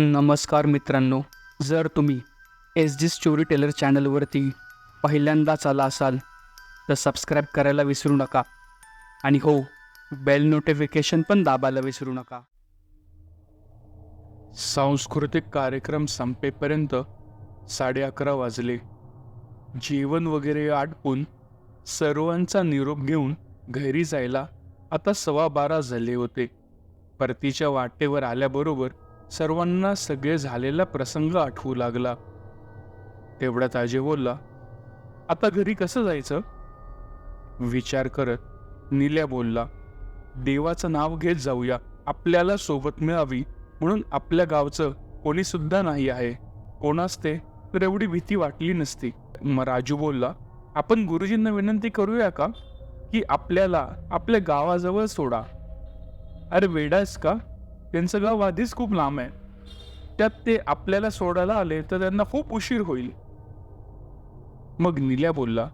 नमस्कार मित्रांनो जर तुम्ही एस जी स्टोरी टेलर चॅनलवरती पहिल्यांदाच आला असाल तर सबस्क्राईब करायला विसरू नका. आणि हो बेल नोटिफिकेशन पण दाबायला विसरू नका. सांस्कृतिक कार्यक्रम संपेपर्यंत साडे अकरा वाजले. जेवण वगैरे आटपून सर्वांचा निरोप घेऊन घरी जायला आता सव्वा बारा झाले होते. परतीच्या वाटेवर आल्याबरोबर सर्वांना सगळे झालेला प्रसंग आठवू लागला. तेवढ्यात अजय बोलला आता घरी कसं जायचं? विचार करत निल्या बोलला देवाचं नाव घेत जाऊया. आपल्याला सोबत मिळावी म्हणून आपल्या गावचं कोणी सुद्धा नाही आहे. कोणास ते तर एवढी भीती वाटली नसती. मग राजू बोलला आपण गुरुजींना विनंती करूया का? की आपल्याला आपल्या गावाजवळ सोडा. अरे वेडाच का? त्यांचं गाव आधीच खूप लांब आहे. त्यात ते आपल्याला सोडायला आले तर त्यांना खूप उशीर होईल. मग निल्या बोलला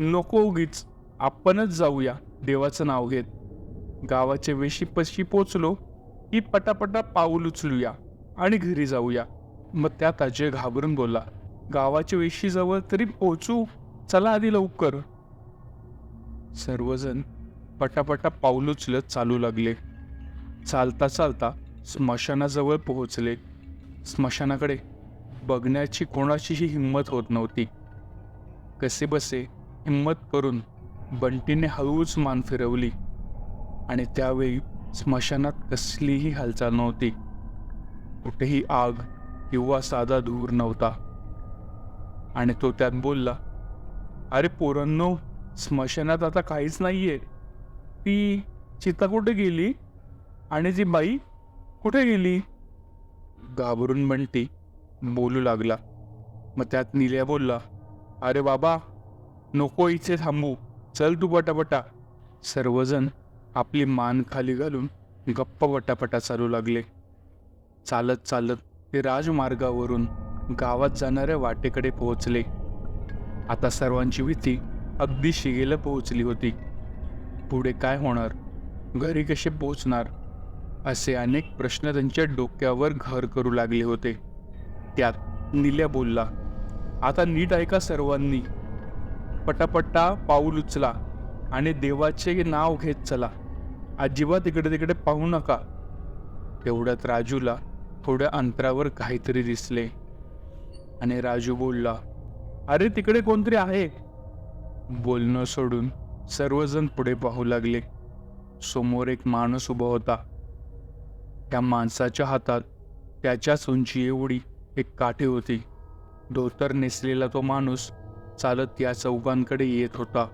नको उगीच आपणच जाऊया देवाचं नाव घेत. गावाच्या वेशीपशी पोचलो की पटापटा पाऊल उचलूया आणि घरी जाऊया. मग त्यात अजय घाबरून बोलला गावाच्या वेशीजवळ तरी पोचू चला आधी लवकर. सर्वजण पटापटा पाऊल उचलत चालू लागले. चालता चालता स्मशानाजवळ पोहोचले. स्मशानाकडे बघण्याची कोणाचीही हिंमत होत नव्हती. कसे बसे हिंमत करून बंटीने हळूच मान फिरवली आणि त्यावेळी स्मशानात कसलीही हालचाल नव्हती. कुठेही आग किंवा साधा धूर नव्हता. आणि तो त्यात बोलला अरे पोरांनो स्मशानात आता काहीच नाहीये. ती चिता कुठे गेली? आणि ती बाई कुठे गेली? घाबरून म्हणती बोलू लागला. मग त्यात निल्या बोलला अरे बाबा नको इथे थांबू. चल तू पटापटा. सर्वजण आपली मान खाली घालून गप्प पटापटा चालू लागले. चालत चालत ते राजमार्गावरून गावात जाणाऱ्या वाटेकडे पोहोचले. आता सर्वांची भीती अगदी शिगेला पोहोचली होती. पुढे काय होणार? घरी कसे पोहोचणार? असे अनेक प्रश्न त्यांच्या डोक्यावर घर करू लागले होते. त्यात निल्या बोलला आता नीट ऐका सर्वांनी. पटापट्टा पाऊल उचला आणि देवाचे नाव घेत चला. अजिबात इकडे तिकडे पाहू नका. तेवढ्यात राजूला थोड्या अंतरावर काहीतरी दिसले. आणि राजू बोलला अरे तिकडे कोणतरी आहे. बोलणं सोडून सर्वजण पुढे पाहू लागले. समोर एक माणूस उभा होता. त्या माणसाच्या हातात त्याच्याच उंची एवढी एक काठी होती. धोतर नेसलेला तो माणूस चालत या चौघांकडे येत होता.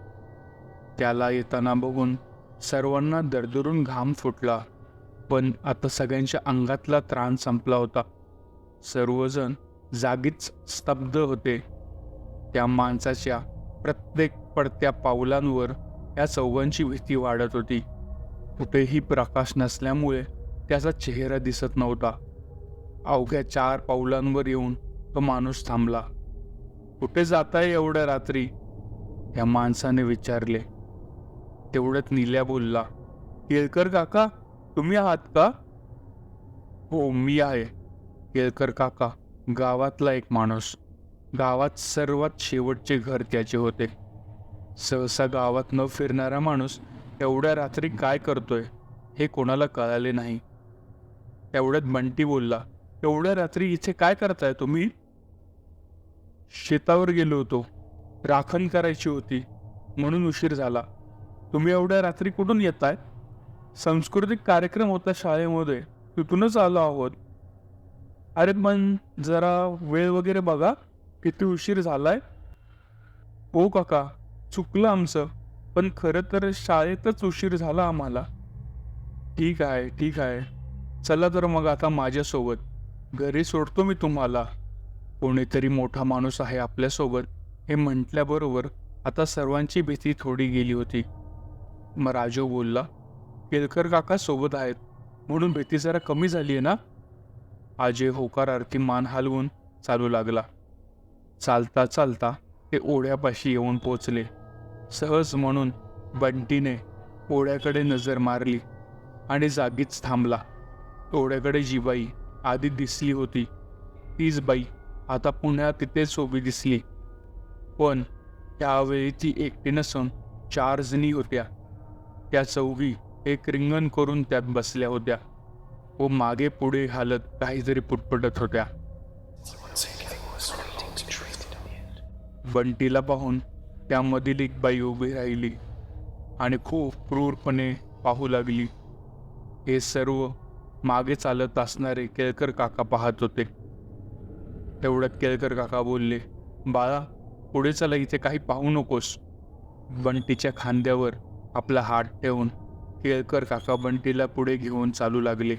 त्याला येताना बघून सर्वांना दरदरून घाम फुटला. पण आता सगळ्यांच्या अंगातला त्राण संपला होता. सर्वजण जागीच स्तब्ध होते. त्या माणसाच्या प्रत्येक पडत्या पावलांवर या चौघांची भीती वाढत होती. कुठेही प्रकाश नसल्यामुळे त्याचा चेहरा दिसत नव्हता. अवघ्या चार पावलांवर येऊन तो माणूस थांबला. कुठे जाताय एवढ्या रात्री? या माणसाने विचारले. तेवढ्यात निल्या बोलला केळकर काका तुम्ही आहात का? हो मी आहे. केळकर काका गावातला एक माणूस. गावात सर्वात शेवटचे घर त्याचे होते. सहसा गावात न फिरणारा माणूस एवढ्या रात्री काय करतोय हे कोणाला कळाले नाही. तेवढ्यात बंटी बोलला एवढ्या रात्री इथे काय करताय तुम्ही? शेतावर गेलो होतो. राखण करायची होती. म्हणून उशीर झाला. तुम्ही एवढ्या रात्री कुठून येत आहे सांस्कृतिक कार्यक्रम होता शाळेमध्ये. तिथूनच आलो आहोत. अरे पण जरा वेळ वगैरे बघा. किती उशीर झालाय. हो काका चुकलं आमचं. पण खरं तर शाळेतच उशीर झाला आम्हाला. ठीक आहे ठीक आहे. चला तर मग आता माझ्यासोबत. घरी सोडतो मी तुम्हाला. कोणीतरी मोठा माणूस आहे आपल्यासोबत. हे म्हटल्याबरोबर आता सर्वांची भीती थोडी गेली होती. मग राजू बोलला केलकर काका सोबत आहेत. म्हणून भीती जरा कमी झाली आहे ना? अजय होकारार्थी मान हलवून चालू लागला. चालता चालता ते ओढ्यापाशी येऊन पोचले. सहज म्हणून बंटीने ओढ्याकडे नजर मारली आणि जागीच थांबला. थोड्याकडे जी बाई आधी दिसली होती तीच बाई आता पुन्हा तिथेच उभी दिसली. पण त्यावेळी ती एकटी नसून चार जणी होत्या. त्या चौघी एक रिंगण करून त्यात बसल्या होत्या व मागे पुढे हालत काहीतरी पुटपटत होत्या. बंटीला पाहून त्यामधील एक बाई उभी राहिली आणि खूप क्रूरपणे पाहू लागली. हे सर्व मागे चालत असणारे केळकर काका पाहत होते. तेवढ्यात केळकर काका बोलले बाळा पुढे चला इथे काही पाहू नकोस. बंटीच्या खांद्यावर आपला हात ठेवून केळकर काका बंटीला पुढे घेऊन चालू लागले.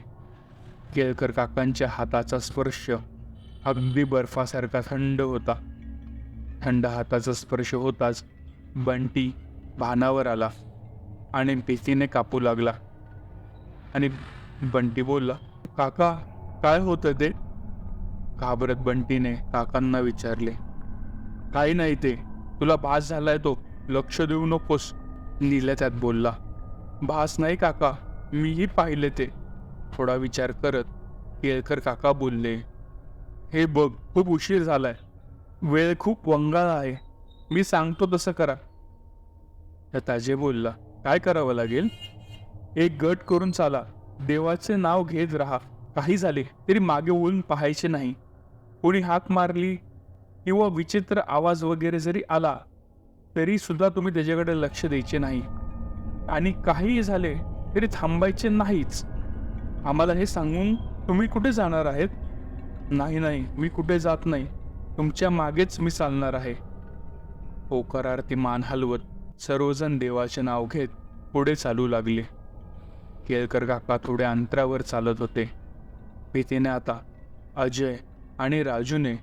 केळकर काकांच्या हाताचा स्पर्श अगदी बर्फासारखा थंड होता. थंड हाताचा स्पर्श होताच बंटी भानावर आला आणि भीतीने कापू लागला. आणि बंटी बोलला काका काय होतं ते? घाबरत बंटीने काकांना विचारले काही नाही ते तुला भास झालाय तो लक्ष देऊ नकोस. नीला त्यात बोलला भास नाही काका मीही पाहिले ते. थोडा विचार करत केळकर काका बोलले हे बघ खूप उशीर झालाय वेळ खूप वंगाळ आहे मी सांगतो तसं करा. त्या ताजे बोलला काय करावं लागेल? एक गट करून चाला देवाचे नाव घेत राहा. काही झाले तरी मागे वळून पाहायचे नाही. कोणी हाक मारली किंवा विचित्र आवाज वगैरे जरी आला तरी सुद्धा तुम्ही त्याच्याकडे लक्ष द्यायचे नाही. आणि काहीही झाले तरी थांबायचे नाहीच. आम्हाला हे सांगून तुम्ही कुठे जाणार आहेत? नाही नाही मी कुठे जात नाही. तुमच्या मागेच मी चालणार आहे. होकारार्थी मान हलवत सर्वजण देवाचे नाव घेत पुढे चालू लागले. केळकर काका थोड्या अंतरावर चालत होते. भीतीने आता अजय आणि राजूने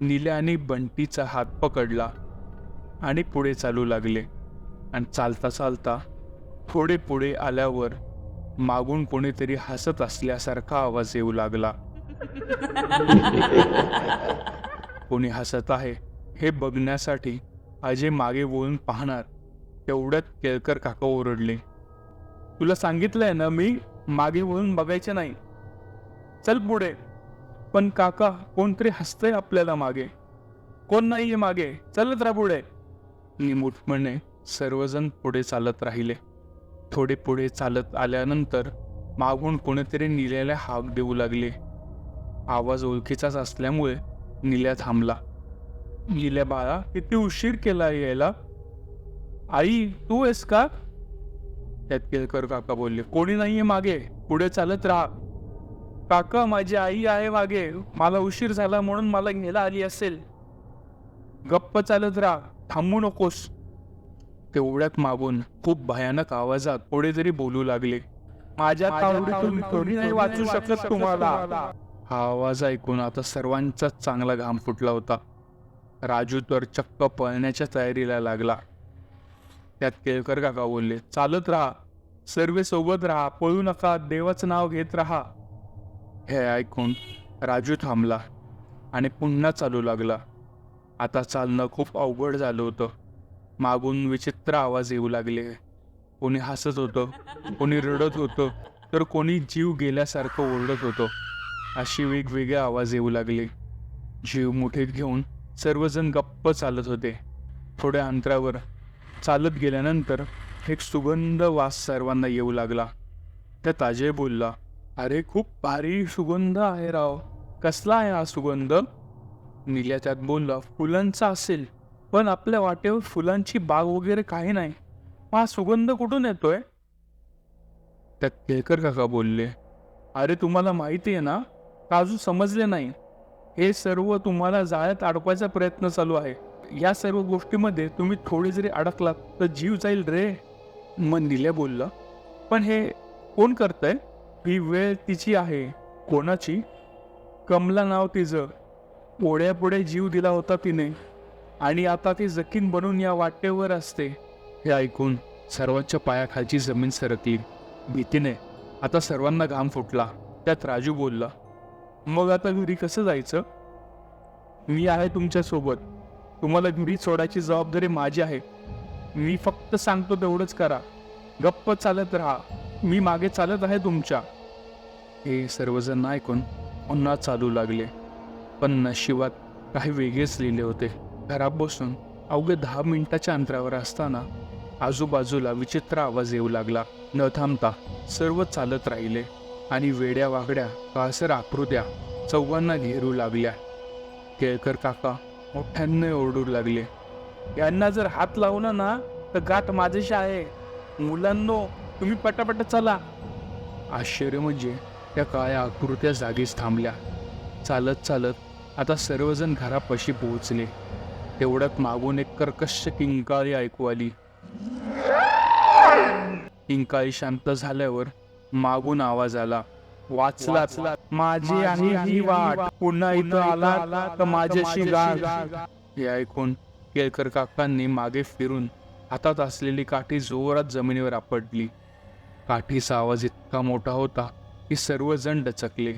नील्या आणि बंटीचा हात पकडला आणि पुढे चालू लागले. आणि चालता चालता थोडे पुढे आल्यावर मागून कोणीतरी हसत असल्यासारखा आवाज येऊ लागला. कोणी हसत आहे हे बघण्यासाठी अजय मागे वळून पाहणार तेवढ्यात केळकर काका ओरडले. तुला सांगितलंय ना मी मागे वळून बघायचे नाही. चल पुढे. पण काका कोणतरी हसतंय आपल्याला मागे. कोण नाहीये मागे. चलत राहा पुढे. निमूटपणे सर्वजण पुढे चालत राहिले. थोडे पुढे चालत आल्यानंतर मागून कोणीतरी निल्याला हाक देऊ लागले. आवाज ओळखीचाच असल्यामुळे निल्या थांबला. निल्या बाळा किती उशीर केला यायला? आई तू आहेस का? त्यात केळकर काका बोलले. कोणी नाहीये मागे. पुढे चालत राहा. काका माझी आई आहे मागे. मला उशीर झाला म्हणून मला घ्यायला आली असेल. गप्प चालत राहा. थांबू नकोस. तेवढ्यात मागून खूप भयानक आवाजात पुढे तरी बोलू लागले. माझ्या कोणी नाही वाचू शकत तुम्हाला. हा आवाज ऐकून आता सर्वांचाच चांगला घाम फुटला होता. राजू तर चक्क पळण्याच्या तयारीला लागला. त्यात केळकर काका बोलले चालत राहा. सर्वे सोबत राहा पळू नका देवाचं नाव घेत राहा. हे ऐकून राजू थांबला आणि पुन्हा चालू लागला. आता चालणं खूप अवघड झालं होतं. मागून विचित्र आवाज येऊ लागले. कोणी हसत होतं कोणी रडत होतं तर कोणी जीव गेल्यासारखं ओरडत होतं. अशी वेगवेगळे आवाज येऊ लागले. जीव मुठीत घेऊन सर्वजण गप्प चालत होते. थोड्या अंतरावर चालत गेल्यानंतर एक सुगंध वास सर्वांना येऊ लागला. त्या ताजे बोलला अरे खूप भारी सुगंध आहे राव. कसला आहे हा सुगंध? निल्या त्यात बोलला फुलांचा असेल पण आपल्या वाटेवर फुलांची बाग वगैरे काही नाही. हा सुगंध कुठून येतोय? त्यात केळकर काका बोलले अरे तुम्हाला माहिती आहे ना काजू समजले नाही. हे सर्व तुम्हाला जाळ्यात अडकवायचा प्रयत्न चालू आहे. या सर्व गोष्टीमध्ये तुम्ही थोडे जरी अडकलात तर जीव जाईल रे. मग दिल्या बोललं. पण हे कोण करतंय? ही वेळ तिची आहे. कोणाची? कमला नाव तिचं. पोळ्यापुढे जीव दिला होता तिने. आणि आता ती जखीन बनून या वाटेवर असते. हे ऐकून सर्वांच्या पायाखालची जमीन सरकली. भीतीने आता सर्वांना घाम फुटला. त्यात राजू बोलला मग आता घरी कसं जायचं? मी आहे तुमच्यासोबत. तुम्हाला घरी सोडायची जबाबदारी माझी आहे. मी फक्त सांगतो तेवढंच करा. गप्प चालत राहा. मी मागे चालत आहे तुमच्या. हे सर्वजण ऐकून पुन्हा चालू लागले. पण नशिबात काही वेगळेच लिहिले होते. घरात बसून अवघे दहा मिनिटाच्या अंतरावर असताना आजूबाजूला विचित्र आवाज येऊ लागला. न थांबता सर्व चालत राहिले आणि वेड्या वागड्या काळसर आकृत्या चौघांना घेरू लागल्या. केळकर काका मोठ्यांना ओरडू लागले. यांना जर हात लावला ना तर गाठ माझ्याशी आहे. मुलांनो तुम्ही पटापट चला. आश्चर्य म्हणजे त्या काळ्या आकृत्या जागीच थांबल्या. चालत चालत आता सर्वजण घरापाशी पोहोचले. तेवढ्यात मागून एक कर्कश किंकाळी ऐकू आली. किंकाळी शांत झाल्यावर मागून आवाज आला. वाचला माझी आणि ही वाट पुन्हा इथं आला तर माझ्याशी गाठ. हे ऐकून केळकर काकांनी मागे फिरून हातात असलेली काठी जोरात जमिनीवर आपटली. काठीचा आवाज इतका मोठा होता की सर्वजण डचकले.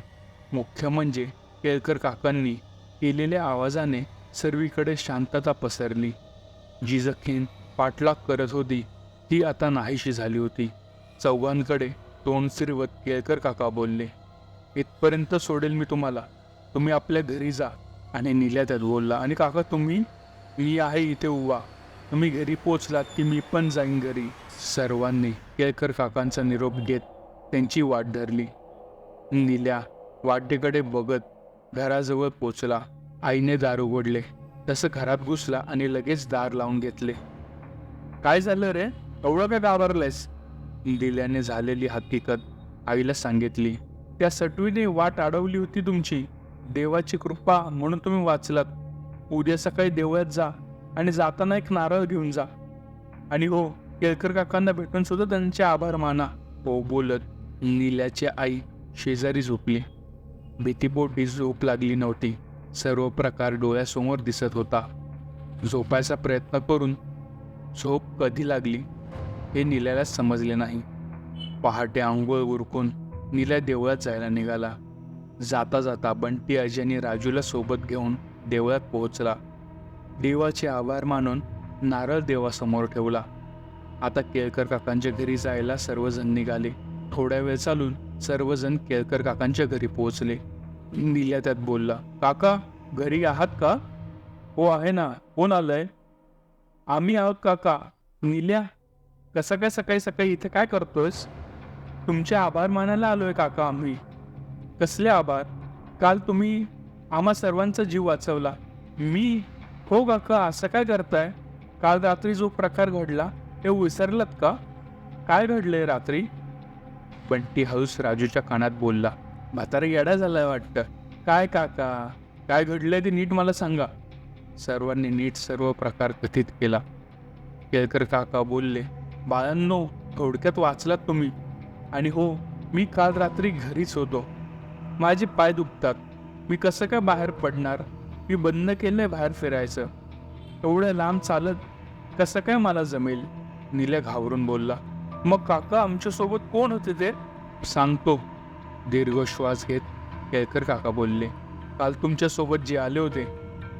मुख्य म्हणजे केळकर काकांनी केलेल्या आवाजाने सर्वीकडे शांतता पसरली. जी जखीन पाठलाग करत होती ती आता नाहीशी झाली होती. चौघांकडे तोंड फिरवत केळकर काका बोलले इथपर्यंत सोडेल मी तुम्हाला. तुम्ही आपल्या घरी जा आणि निल्या त्यात बोलला. आणि काका तुम्ही मी आहे इथे उवा तुम्ही घरी पोचलात की मी पण जाईन घरी. सर्वांनी केळकर काकांचा निरोप घेत त्यांची वाट धरली. निल्या वाटेकडे बघत घराजवळ पोचला. आईने दार उघडले. तसं घरात घुसला आणि लगेच दार लावून घेतले. काय झालं रे? एवढं काय घाबरलंयस दिल्याने झालेली हकीकत आईला सांगितली. त्या सटवीने वाट अडवली होती तुमची. देवाची कृपा म्हणून तुम्ही वाचलात. उद्या सकाळी देवळात जा आणि जाताना एक नारळ घेऊन जा. आणि हो केळकर काकांना भेटून सुद्धा त्यांचे आभार माना. हो बोलत नील्याची आई शेजारी झोपली. भीतीपोटी झोप लागली नव्हती. सर्व प्रकार डोळ्यासमोर दिसत होता. झोपायचा प्रयत्न करून झोप कधी लागली हे नील्याला समजले नाही. पहाटे आंघोळ उरकून निल्या देवळात जायला निघाला. जाता जाता बंटी अजय आणि राजूला सोबत घेऊन देवळात पोहोचला. देवाचे आभार मानून नारळ देवासमोर ठेवला. आता केळकर काकांच्या घरी जायला सर्वजण निघाले. थोड्या वेळ चालून सर्वजण केळकर काकांच्या घरी पोहोचले. निल्या त्यात बोलला काका घरी आहात का? हो आहे ना. कोण आलंय? आम्ही आहोत काका. निल्या कसं काय सकाळी सकाळी इथे काय करतोयस? तुमचे आभार मानायला आलोय काका आम्ही. कसले आभार? काल तुम्ही आम्हा सर्वांचा जीव वाचवला. मी हो काका असं काय करताय? काल रात्री जो प्रकार घडला ते विसरलात का? काय घडलंय रात्री? बंटी हौस राजूच्या कानात बोलला म्हातारा येडा झालाय वाटतं. काय काका? काय घडलंय ते नीट मला सांगा. सर्वांनी नीट सर्व प्रकार कथित केला. केळकर काका बोलले बाळांनो थोडक्यात वाचलात तुम्ही. आणि हो मी काल रात्री घरीच होतो. माझे पाय दुखतात. मी कसं काय बाहेर पडणार? मी बंद केलं आहे बाहेर फिरायचं. एवढं लांब चालत कसं काय मला जमेल? निल्या घाबरून बोलला. मग काका आमच्यासोबत कोण होते ते? सांगतो. दीर्घ श्वास घेत केळकर काका बोलले काल तुमच्यासोबत जे आले होते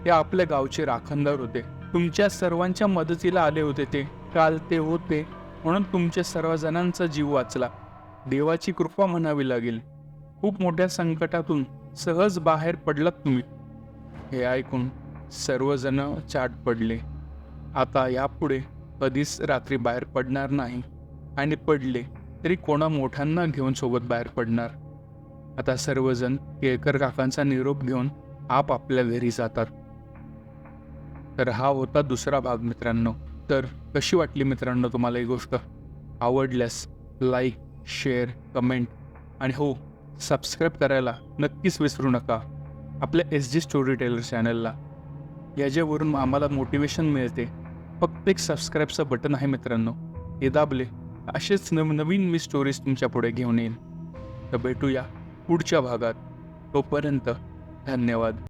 ते आपल्या गावचे राखणदार होते. तुमच्या सर्वांच्या मदतीला आले होते ते. काल ते होते म्हणून तुमच्या सर्वजणांचा जीव वाचला. देवाची कृपा म्हणावी लागेल. खूप मोठ्या संकटातून सहज बाहेर पडलात तुम्ही. हे ऐकून सर्वजण चाट पडले. आता यापुढे कधीच रात्री बाहेर पडणार नाही आणि पडले तरी कोणा मोठ्यांना घेऊन सोबत बाहेर पडणार. आता सर्वजण केळकर काकांचा निरोप घेऊन आपापल्या घरी जातात. तर हा होता दुसरा भाग मित्रांनो. तर कशी वाटली मित्रांनो तुम्हाला ही गोष्ट? आवडल्यास लाईक शेअर कमेंट आणि हो सबस्क्राईब करायला नक्कीच विसरू नका आपल्या एस जी स्टोरी टेलर चॅनलला याच्यावरून आम्हाला मोटिवेशन मिळते. फक्त एक सबस्क्राईबचं बटन आहे मित्रांनो. हे दाबले असेच नव नवीन मी स्टोरीज तुमच्यापुढे घेऊन येईन. तर भेटूया पुढच्या भागात. तोपर्यंत धन्यवाद.